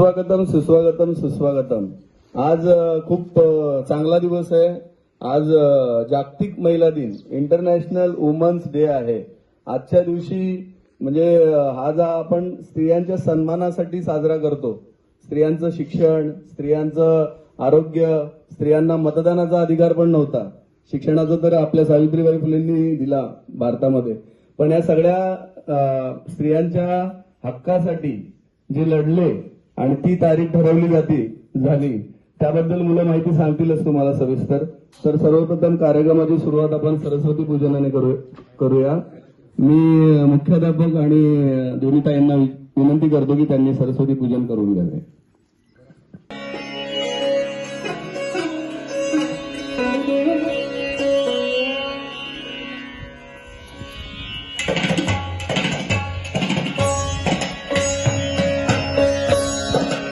सुस्वागतम सुस्वागतम सुस्वागतम. आज खूप चांगला दिवस आहे. आज जागतिक महिला दिन इंटरनॅशनल वुमन्स डे आहे. आजच्या दिवशी म्हणजे हा जा आपण स्त्रियांच्या सन्मानासाठी साजरा करतो. स्त्रियांचं शिक्षण स्त्रियांचं आरोग्य स्त्रियांना मतदानाचा अधिकार पण नव्हता. शिक्षणाचा तर आपल्या सावित्रीबाई फुलेंनी दिला भारतामध्ये. पण या सगळ्या स्त्रियांच्या हक्कासाठी जे लढले आणि ती तारीख ठरवली जाते झाली. त्याबद्दल मुलं माहिती सांगतीलच तुम्हाला सविस्तर. तर सर्वप्रथम कार्यक्रमाची सुरुवात आपण सरस्वती पूजनाने करू करूया. मी मुख्याध्यापक आणि दोन्ही ताईंना विनंती करतो की त्यांनी सरस्वती पूजन करून घ्यावे.